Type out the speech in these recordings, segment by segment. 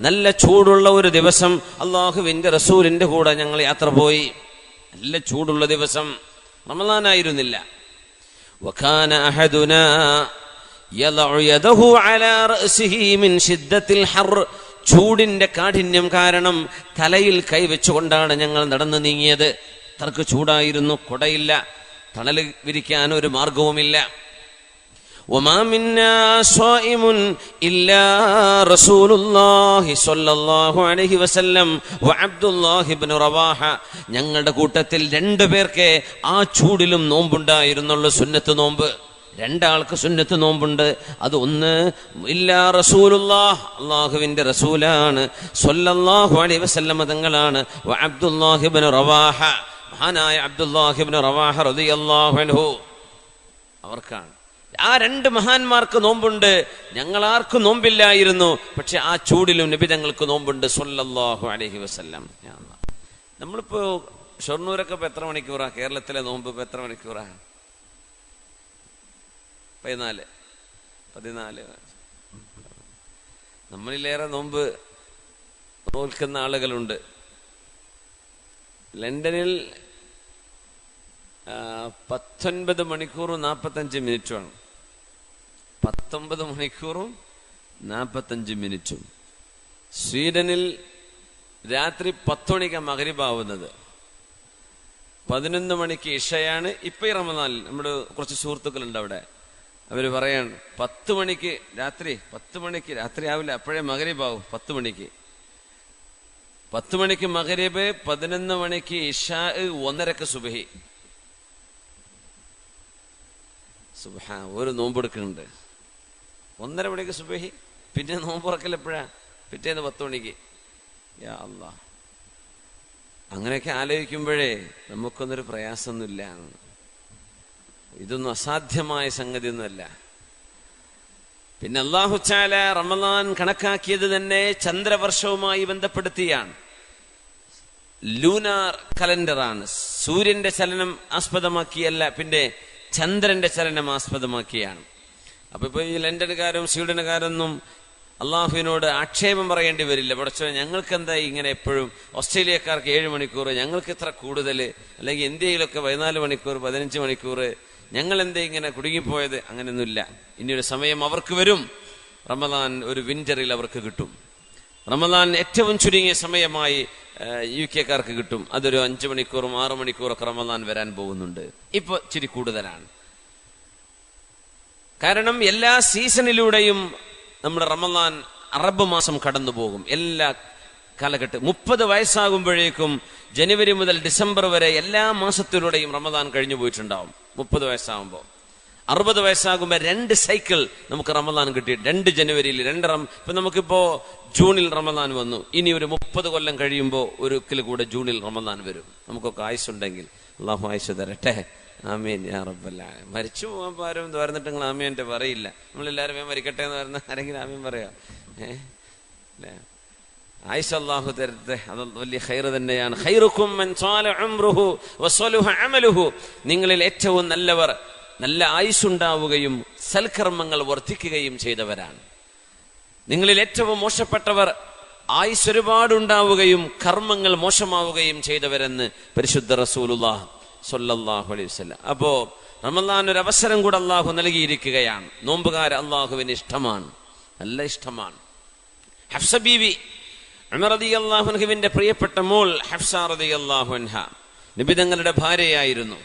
നല്ല ചൂടുള്ള ഒരു ദിവസം അള്ളാഹുവിന്റെ റസൂലിന്റെ കൂടെ ഞങ്ങൾ യാത്ര പോയി നല്ല ചൂടുള്ള ദിവസം റമദാനായിരുന്നില്ല وكان أحدنا يضع يده على رأسه من شدة الحر ചൂടിന്റെ കാഠിന്യം കാരണം തലയിൽ കൈവച്ചുകൊണ്ടാണ് ഞങ്ങൾ നടന്നു നീങ്ങിയത് തർക്ക് ചൂടായിരുന്നു കുടയില്ല തണൽ വിരിക്കാൻ ഒരു മാർഗവുമില്ല وما منا صائم إلا رسول الله صلى الله عليه وسلم وعبد الله بن رواحة ഞങ്ങളുടെ കൂട്ടത്തിൽ രണ്ടു പേർക്ക് ആ ചൂടിലും നോമ്പുണ്ടായിരുന്നുള്ള സുന്നത്ത് നോമ്പ് രണ്ടാൾക്ക് സുന്നത്ത് നോമ്പുണ്ട് അത് ഒന്ന് ഇല്ലാ റസൂലുല്ലാഹ് അള്ളാഹുവിന്റെ റസൂലാണ് സ്വല്ലല്ലാഹു അലൈഹി വസല്ലമ തങ്ങളാണ് വ അബ്ദുല്ലാഹിബ്നു റവാഹ മഹാനായ അബ്ദുല്ലാഹിബ്നു റവാഹ റളിയല്ലാഹു അൻഹു അവർക്കാണ് ആ രണ്ട് മഹാന്മാർക്ക് നോമ്പുണ്ട്. ഞങ്ങൾ ആർക്കും നോമ്പില്ലായിരുന്നു. പക്ഷെ ആ ചൂടിലും നബി നബിതങ്ങൾക്ക് നോമ്പുണ്ട്. സൊല്ലാഹു അലഹി വസ്ല്ലാം. നമ്മളിപ്പോ ഷൊർണൂരൊക്കെ ഇപ്പൊ എത്ര മണിക്കൂറാ? കേരളത്തിലെ നോമ്പ് ഇപ്പൊ എത്ര മണിക്കൂറാ? പതിനാല്. പതിനാല്. നമ്മളിലേറെ നോമ്പ് നോൽക്കുന്ന ആളുകളുണ്ട്. ലണ്ടനിൽ പത്തൊൻപത് മണിക്കൂറും നാൽപ്പത്തഞ്ച് മിനിറ്റുമാണ്. പത്തൊമ്പത് മണിക്കൂറും നാൽപ്പത്തഞ്ച് മിനിറ്റും. സ്വീഡനിൽ രാത്രി പത്ത് മണിക്ക് മകരിബാവുന്നത് പതിനൊന്ന് മണിക്ക് ഇഷയാണ്. ഇപ്പൊ ഈ റമദാനിൽ നമ്മുടെ കുറച്ച് സുഹൃത്തുക്കളുണ്ട് അവിടെ. അവർ പറയാണ് പത്ത് മണിക്ക് രാത്രി പത്ത് മണിക്ക് രാത്രി ആവില്ല അപ്പോഴേ മകരിബാവും പത്ത് മണിക്ക്. പത്ത് മണിക്ക് മകരീബ് പതിനൊന്ന് മണിക്ക് ഇഷാ ഒന്നരക്ക് സുബഹി. സുബഹ ഒരു നോമ്പെടുക്കുന്നുണ്ട്. ഒന്നര മണിക്ക് സുബഹി പിന്നെ നോമ്പുറക്കൽ എപ്പോഴാ? പിറ്റേന്ന് പത്ത് മണിക്ക്. യാ അല്ലാ അങ്ങനെയൊക്കെ ആലോചിക്കുമ്പോഴേ നമുക്കൊന്നൊരു പ്രയാസമൊന്നുമില്ല. ഇതൊന്നും അസാധ്യമായ സംഗതിയൊന്നുമല്ല. പിന്നെ അള്ളാഹു ചാല റമദാൻ കണക്കാക്കിയത് തന്നെ ചന്ദ്രവർഷവുമായി ബന്ധപ്പെടുത്തിയാണ്. ലൂനാർ കലണ്ടറാണ്. സൂര്യന്റെ ചലനം ആസ്പദമാക്കിയല്ല പിന്നെ ചന്ദ്രന്റെ ചലനം ആസ്പദമാക്കിയാണ്. അപ്പൊ ഇപ്പൊ ഈ ലണ്ടനുകാരും സ്വീഡനുകാരൊന്നും അള്ളാഹുവിനോട് ആക്ഷേപം പറയേണ്ടി വരില്ല. പക്ഷേ ഞങ്ങൾക്ക് എന്താ ഇങ്ങനെ എപ്പോഴും ഓസ്ട്രേലിയക്കാർക്ക് ഏഴ് മണിക്കൂർ ഞങ്ങൾക്ക് ഇത്ര കൂടുതൽ അല്ലെങ്കിൽ ഇന്ത്യയിലൊക്കെ പതിനാല് മണിക്കൂർ പതിനഞ്ച് മണിക്കൂർ ഞങ്ങൾ എന്താ ഇങ്ങനെ കുടുങ്ങിപ്പോയത്? അങ്ങനെയൊന്നുമില്ല. ഇനിയൊരു സമയം അവർക്ക് വരും. റമദാൻ ഒരു വിന്ററിൽ അവർക്ക് കിട്ടും. റമദാൻ ഏറ്റവും ചുരുങ്ങിയ സമയമായി യു കെക്കാർക്ക് കിട്ടും. അതൊരു അഞ്ചു മണിക്കൂറും ആറു മണിക്കൂറൊക്കെ റമദാൻ വരാൻ പോകുന്നുണ്ട്. ഇപ്പൊ ഇച്ചിരി കൂടുതലാണ്. കാരണം എല്ലാ സീസണിലൂടെയും നമ്മുടെ റമദാൻ അറബ് മാസം കടന്നു പോകും എല്ലാ കാലഘട്ടം മുപ്പത് വയസ്സാകുമ്പോഴേക്കും ജനുവരി മുതൽ ഡിസംബർ വരെ എല്ലാ മാസത്തിലൂടെയും റമദാൻ കഴിഞ്ഞു പോയിട്ടുണ്ടാവും. മുപ്പത് വയസ്സാകുമ്പോൾ അറുപത് വയസ്സാകുമ്പോൾ രണ്ട് സൈക്കിൾ നമുക്ക് റമദാൻ കിട്ടി. രണ്ട് ജനുവരിയിൽ രണ്ട് റം ഇപ്പം നമുക്കിപ്പോൾ ജൂണിൽ റമദാൻ വന്നു. ഇനി ഒരു മുപ്പത് കൊല്ലം കഴിയുമ്പോൾ ഒരിക്കൽ കൂടെ ജൂണിൽ റമദാൻ വരും. നമുക്കൊക്കെ ആയുസ്സുണ്ടെങ്കിൽ. അള്ളാഹു ആയുസ് തരട്ടെ. ആമീൻ യാ റബ്ബല്ല മരിച്ചു പോകാൻ ആരും തോർന്നിട്ട് നിങ്ങൾ ആമീൻ എന്റെ പറയില്ല. നമ്മളെല്ലാവരും വേഗം മരിക്കട്ടെ എന്ന് പറഞ്ഞ ആരെങ്കിലും ആമീൻ പറയാം? ഏ? അല്ലേ? തരട്ടെ. അത് വലിയ ഖൈർ തന്നെയാണ്. നിങ്ങളിൽ ഏറ്റവും നല്ലവർ നല്ല ആയുസ്സുണ്ടാവുകയും സൽക്കർമ്മങ്ങൾ വർദ്ധിക്കുകയും ചെയ്തവരാണ്. നിങ്ങളിൽ ഏറ്റവും മോശപ്പെട്ടവർ ആയുസ് ഒരുപാടുണ്ടാവുകയും കർമ്മങ്ങൾ മോശമാവുകയും ചെയ്തവരെന്ന് പരിശുദ്ധ റസൂലുല്ലാഹ് സൊല്ലാഹു അലൈഹി വസല്ലം. അപ്പോ റമദാൻ ഒരു അവസരം കൂടെ അള്ളാഹു നൽകിയിരിക്കുകയാണ്. നോമ്പുകാർ അള്ളാഹുവിന് ഇഷ്ടമാണ്. നല്ല ഇഷ്ടമാണ്. ഹഫ്സ ബീവി അൻഹുവിന്റെ പ്രിയപ്പെട്ട മോൾ ഹഫ്സ നിബിതങ്ങളുടെ ഭാര്യയായിരുന്നു.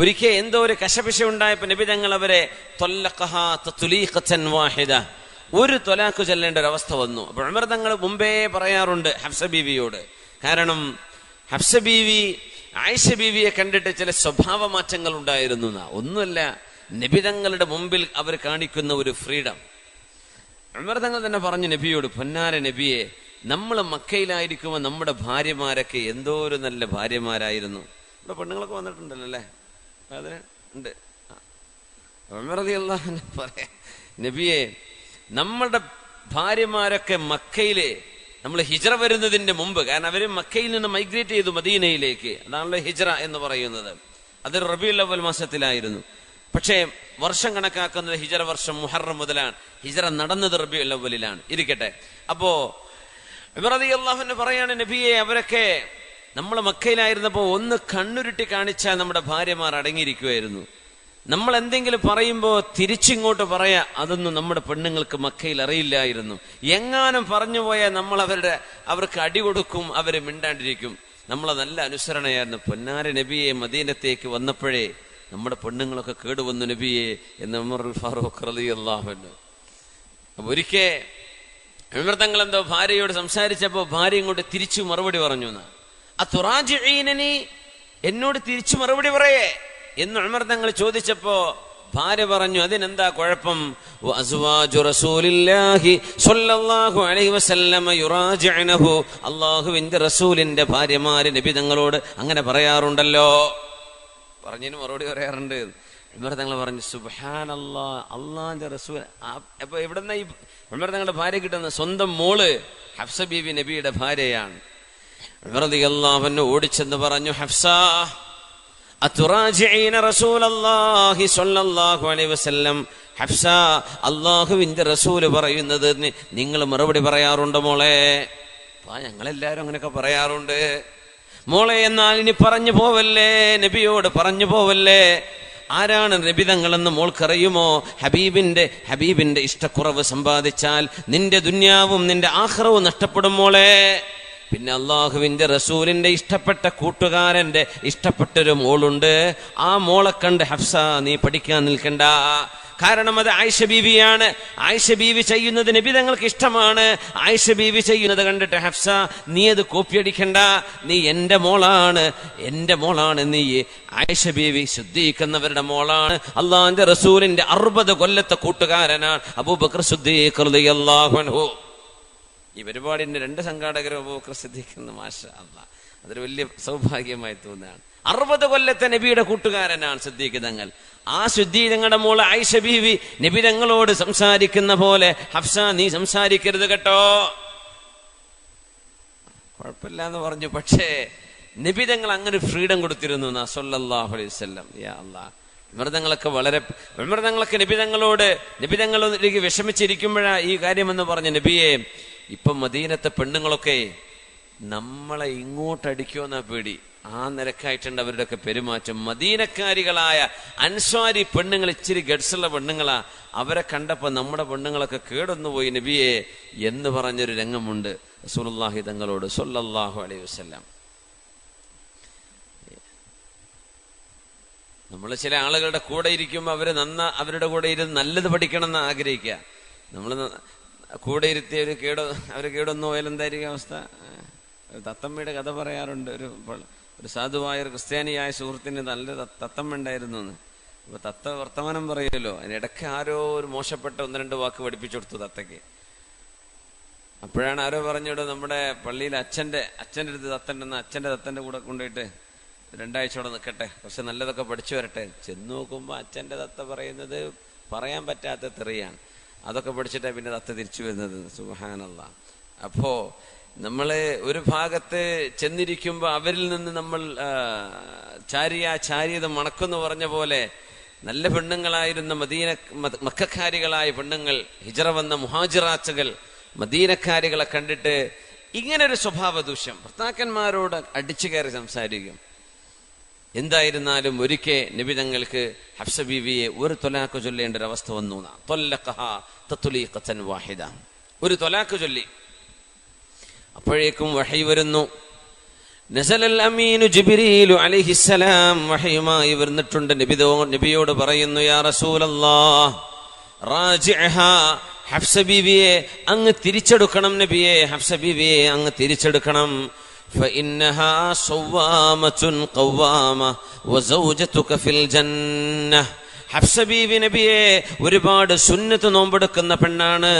ഒരിക്കൽ എന്തോ ഒരു കശപിശ ഉണ്ടായപ്പോ നിബിതങ്ങൾ അവരെ വാഹിദ. ഒരു തൊലാക്ക് ചെല്ലേണ്ട ഒരു അവസ്ഥ വന്നു. അപ്പോൾ അമൃതങ്ങൾ തങ്ങൾ മുമ്പേ പറയാറുണ്ട് ഹഫ്സ ബീവിയോട്. കാരണം ഹഫ്സ ബീവി ആയിഷ ബീവിയെ കണ്ടിട്ട് ചില സ്വഭാവ മാറ്റങ്ങൾ ഉണ്ടായിരുന്നു ഒന്നുമല്ല നബിതങ്ങളുടെ മുമ്പിൽ അവർ കാണിക്കുന്ന ഒരു ഫ്രീഡം. ഉമർ തങ്ങൾ തന്നെ പറഞ്ഞു നബിയോട് പൊന്നാര നബിയെ നമ്മൾ മക്കയിലായിരിക്കുമ്പോൾ നമ്മുടെ ഭാര്യമാരൊക്കെ എന്തോ ഒരു നല്ല ഭാര്യമാരായിരുന്നു. ഇവിടെ പെണ്ണുങ്ങളൊക്കെ വന്നിട്ടുണ്ടല്ലോ അല്ലേ? അതിന് ഉണ്ട്. ഉമർ പറയാ നബിയെ നമ്മുടെ ഭാര്യമാരൊക്കെ മക്കയിലെ നമ്മൾ ഹിജറ വരുന്നതിന്റെ മുമ്പ് കാരണം അവർ മക്കയിൽ നിന്ന് മൈഗ്രേറ്റ് ചെയ്തു മദീനയിലേക്ക്. അതാണല്ലോ ഹിജറ എന്ന് പറയുന്നത്. അത് റബിയുൽ അവൽ മാസത്തിലായിരുന്നു. പക്ഷേ വർഷം കണക്കാക്കുന്നത് ഹിജറ വർഷം മുഹറം മുതലാണ്. ഹിജറ നടന്നത് റബിയുൽ അവലിലാണ് ഇരിക്കട്ടെ. അപ്പോ ഇമറതി അള്ളാഹുവിന് പറയാണ് നബിയെ അവരൊക്കെ നമ്മൾ മക്കയിലായിരുന്നപ്പോൾ ഒന്ന് കണ്ണുരുട്ടി കാണിച്ചാൽ നമ്മുടെ ഭാര്യമാർ അടങ്ങിയിരിക്കുമായിരുന്നു നമ്മൾ എന്തെങ്കിലും പറയുമ്പോൾ തിരിച്ചിങ്ങോട്ട് പറയാ അതൊന്നും നമ്മുടെ പെണ്ണുങ്ങൾക്ക് മക്കയിൽ അറിയില്ലായിരുന്നു. എങ്ങാനും പറഞ്ഞു പോയാൽ നമ്മൾ അവരുടെ അവർക്ക് അടി കൊടുക്കും അവരെ മിണ്ടാണ്ടിരിക്കും. നമ്മളെ നല്ല അനുസരണയായിരുന്നു. പൊന്നാര നബിയെ മദീനത്തേക്ക് വന്നപ്പോഴേ നമ്മുടെ പെണ്ണുങ്ങളൊക്കെ കേടുവന്നു നബിയെ എന്ന് ഉമർ ഫാറൂഖ് റലി അപ്പൊ ഒരിക്കൽ വിമൃതങ്ങൾ എന്തോ ഭാര്യയോട് സംസാരിച്ചപ്പോ ഭാര്യ ഇങ്ങോട്ട് തിരിച്ചു മറുപടി പറഞ്ഞു എന്നാ. ആ അത്തുറാജിനീ എന്നോട് തിരിച്ചു മറുപടി പറയേ. എന്ന് അമൃതങ്ങൾ ചോദിച്ചപ്പോ ഭാര്യ പറഞ്ഞു അതിനെന്താ കുഴപ്പം? അള്ളാഹുവിന്റെ റസൂലിന്റെ ഭാര്യമാര് നബി തങ്ങളോട് അങ്ങനെ പറയാറുണ്ടല്ലോ. പറഞ്ഞതിന് മറുപടി പറയാറുണ്ട്. ഉമർ തങ്ങൾ പറഞ്ഞു അള്ളാ അള്ളാന്റെ റസൂൽ അപ്പൊ എവിടെന്ന ഈ ഉമർ തങ്ങളുടെ ഭാര്യ കിട്ടുന്ന സ്വന്തം മോൾ ഹഫ്സ ബീവി നബിയുടെ ഭാര്യയാണ്. ഉമർ അള്ളാഹുവിനെ ഓടിച്ചെന്ന് പറഞ്ഞു ഹഫ്സ ഹഫ്സ അള്ളാഹുവിന്റെ റസൂൽ പറയുന്നത് നിങ്ങൾ മറുപടി പറയാറുണ്ട് മോളെ? ആ ഞങ്ങളെല്ലാരും അങ്ങനെയൊക്കെ പറയാറുണ്ട്. മോളെ എന്നാൽ ഇനി പറഞ്ഞു പോവല്ലേ? നബിയോട് പറഞ്ഞു പോവല്ലേ? ആരാണ് നബിതങ്ങളെന്ന് മോൾക്കറിയുമോ? ഹബീബിന്റെ ഹബീബിന്റെ ഇഷ്ടക്കുറവ് സമ്പാദിച്ചാൽ നിന്റെ ദുന്യാവും നിന്റെ ആഹ്റവും നഷ്ടപ്പെടും മോളെ. പിന്നെ അള്ളാഹുവിന്റെ റസൂലിന്റെ ഇഷ്ടപ്പെട്ട കൂട്ടുകാരന്റെ ഇഷ്ടപ്പെട്ടൊരു മോളുണ്ട്. ആ മോളെ കണ്ട് ഹഫ്സ നീ പഠിക്കാൻ നിൽക്കണ്ട. കാരണം അത് ആയിഷ ബീവിയാണ്. ആയിഷ ബീവി ചെയ്യുന്നത് നബി തങ്ങൾക്ക് ഇഷ്ടമാണ്. ആയിഷ ബീവി ചെയ്യുന്നത് കണ്ടിട്ട് ഹഫ്സ നീ അത് കോപ്പിയടിക്കണ്ട നീ എന്റെ മോളാണ്. എന്റെ മോളാണ് നീ. ആയിഷ ബീവി ശുദ്ധീകരിക്കുന്നവരുടെ മോളാണ്. അള്ളാന്റെ റസൂലിന്റെ അറുപത് കൊല്ലത്തെ കൂട്ടുകാരനാണ് അബൂബക്കർ ശുദ്ധീകൃതയല്ലാഹു ഈ പരിപാടിന്റെ രണ്ട് സംഘാടകരും അബൂബക്കർ സിദ്ദീഖെന്ന് മാഷ അല്ല അതൊരു വലിയ സൗഭാഗ്യമായി തോന്നുകയാണ്. അറുപത് കൊല്ലത്തെ നബിയുടെ കൂട്ടുകാരനാണ് സിദ്ദീഖ് തങ്ങൾ. ആ ശുദ്ധീരങ്ങളുടെ മോൾ ആയിഷ ബീവി നബി തങ്ങളോട് സംസാരിക്കുന്ന പോലെ ഹഫ്സ നീ സംസാരിക്കരുത് കേട്ടോ. കുഴപ്പമില്ല എന്ന് പറഞ്ഞു പക്ഷേ നബി തങ്ങൾ അങ്ങനെ ഫ്രീഡം കൊടുത്തിരുന്നു സല്ലല്ലാഹു അലൈഹി വസല്ലം. യാ അല്ലാഹ് വിമൃതങ്ങളൊക്കെ വളരെ വിമൃതങ്ങളൊക്കെ നിബിതങ്ങളോട് നിബിതങ്ങളിലേക്ക് വിഷമിച്ചിരിക്കുമ്പോഴാണ് ഈ കാര്യമെന്ന് പറഞ്ഞ നബിയെ ഇപ്പം മദീനത്തെ പെണ്ണുങ്ങളൊക്കെ നമ്മളെ ഇങ്ങോട്ടടിക്കുമെന്നാ പേടി. ആ നിരക്കായിട്ടുണ്ട് അവരുടെയൊക്കെ പെരുമാറ്റം. മദീനക്കാരികളായ അൻസ്വാരി പെണ്ണുങ്ങൾ ഇച്ചിരി ഗഡ്സുള്ള പെണ്ണുങ്ങളാ. അവരെ കണ്ടപ്പോൾ നമ്മുടെ പെണ്ണുങ്ങളൊക്കെ കേടൊന്നു പോയി നബിയെ എന്ന് പറഞ്ഞൊരു രംഗമുണ്ട് റസൂലുള്ളാഹി തങ്ങളോട് സല്ലല്ലാഹു അലൈഹി വസല്ലം. നമ്മൾ ചില ആളുകളുടെ കൂടെ ഇരിക്കുമ്പോൾ അവർ നന്ന അവരുടെ കൂടെ ഇരുന്ന് നല്ലത് പഠിക്കണം എന്ന് ആഗ്രഹിക്കുക നമ്മൾ കൂടെ ഇരുത്തി ഒരു കേടോ അവർ കേടൊന്നു പോയാൽ എന്തായിരിക്കും അവസ്ഥ? തത്തമ്മയുടെ കഥ പറയാറുണ്ട്. ഒരു ഒരു സാധുവായ ഒരു ക്രിസ്ത്യാനിയായ സുഹൃത്തിന് നല്ല തത്തമ്മ ഉണ്ടായിരുന്നു എന്ന്. അപ്പൊ തത്ത വർത്തമാനം പറയുമല്ലോ. അതിനിടയ്ക്ക് ആരോ ഒരു മോശപ്പെട്ട ഒന്ന് രണ്ട് വാക്ക് പഠിപ്പിച്ചു കൊടുത്തു തത്തയ്ക്ക്. അപ്പോഴാണ് ആരോ പറഞ്ഞോട് നമ്മുടെ പള്ളിയിൽ അച്ഛന്റെ അച്ഛന്റെ അടുത്ത് തത്തണ്ടെന്ന് അച്ഛന്റെ തത്തന്റെ കൂടെ കൊണ്ടുപോയിട്ട് രണ്ടാഴ്ച അവിടെ നിൽക്കട്ടെ. പക്ഷെ നല്ലതൊക്കെ പഠിച്ചു വരട്ടെ. ചെന്ന് നോക്കുമ്പോൾ അച്ഛന്റെ തത്ത പറയുന്നത് പറയാൻ പറ്റാത്ത തെറിയാണ്. അതൊക്കെ പഠിച്ചിട്ടാണ് പിന്നെ തത്ത തിരിച്ചു വരുന്നത്. സുഹാനല്ല അപ്പോ നമ്മൾ ഒരു ഭാഗത്ത് ചെന്നിരിക്കുമ്പോൾ അവരിൽ നിന്ന് നമ്മൾ ചാരിയ ചാരിയത് മണക്കെന്ന് പറഞ്ഞ പോലെ നല്ല പെണ്ണുങ്ങളായിരുന്ന മദീന മക്കാരികളായ പെണ്ണുങ്ങൾ ഹിജറ വന്ന മുഹാജിറാച്ചകൾ മദീനക്കാരികളെ കണ്ടിട്ട് ഇങ്ങനൊരു സ്വഭാവ ദൂഷ്യം ഭർത്താക്കന്മാരോട് അടിച്ചു കയറി സംസാരിക്കും. എന്തായിരുന്നാലും ഒരിക്കൽ നിബിതങ്ങൾക്ക് ഹഫ്സ ബീവിയെ ഒരു തൊലാക്ക് ചൊല്ലേണ്ട ഒരു അവസ്ഥ വന്നു. വാഹിദ. ഒരു തൊലാക്ക് ചൊല്ലി. അപ്പോഴേക്കും വഹൈ വരുന്നു. അലൈഹിസ്സലാം. വഹയുമായി വരുന്നിട്ടുണ്ട് നബിതോ നബിയോട് പറയുന്നു യാ റസൂലല്ലാഹ് റാജിഅഹ. ഹഫ്സ ബീവിയെ അങ്ങ് തിരിച്ചെടുക്കണം നബിയെ. ഹഫ്സ ബീവിയെ അങ്ങ് തിരിച്ചെടുക്കണം. فإنها صوامة قوامة وزوجتك في الجنة ഹഫ്സ ബീവി നബിയെ ഒരുപാട് സുന്നത്ത് നോമ്പെടുക്കുന്ന പെണ്ണാണ്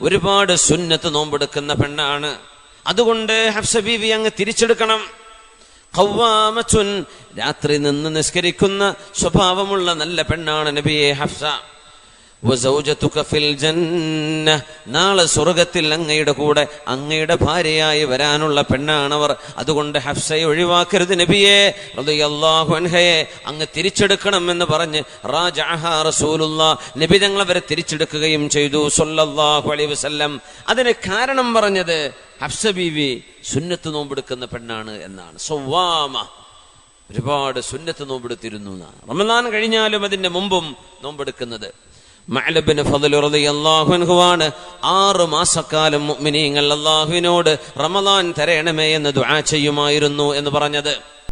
ഒരുപാട് സുന്നത്ത് നോമ്പെടുക്കുന്ന പെണ്ണാണ് അതുകൊണ്ട് ഹഫ്സ ബീവി അങ്ങ് തിരിച്ചെടുക്കണം ഖവ്വാമത്തുൻ രാത്രി നിന്ന് നിസ്കരിക്കുന്ന സ്വഭാവമുള്ള നല്ല പെണ്ണാണ് നബിയെ ഹഫ്സ വസൗജതുക ഫിൽ ജന്ന നാളെ സ്വർഗത്തിൽ അങ്ങയുടെ കൂടെ അങ്ങയുടെ ഭാര്യയായി വരാനുള്ള പെണ്ണാണവർ. അതുകൊണ്ട് ഹഫ്സയെ ഒഴിവാക്കരുത് നബിയെ. അൻഹയെ. അങ്ങ് തിരിച്ചെടുക്കണം എന്ന് പറഞ്ഞ് നബി അവരെ തിരിച്ചെടുക്കുകയും ചെയ്തു. അലൈഹി വസല്ലം. അതിന് കാരണം പറഞ്ഞത് ഹഫ്സ ബീവി സുന്നത്ത് നോമ്പെടുക്കുന്ന പെണ്ണാണ് എന്നാണ്. സൊവാമ ഒരുപാട് സുന്നത്ത് നോമ്പെടുത്തിരുന്നു എന്നാണ്. റമദാൻ കഴിഞ്ഞാലും അതിന്റെ മുമ്പും നോമ്പെടുക്കുന്നത്. മഅലബിന് അൻഹുവാണ് ആറ് മാസക്കാലം മുഅ്മിനീങ്ങൾ അല്ലാഹുവിനോട് റമദാൻ തരയണമേ എന്ന് ദുആ ചെയ്യുമായിരുന്നു എന്ന് പറഞ്ഞത്.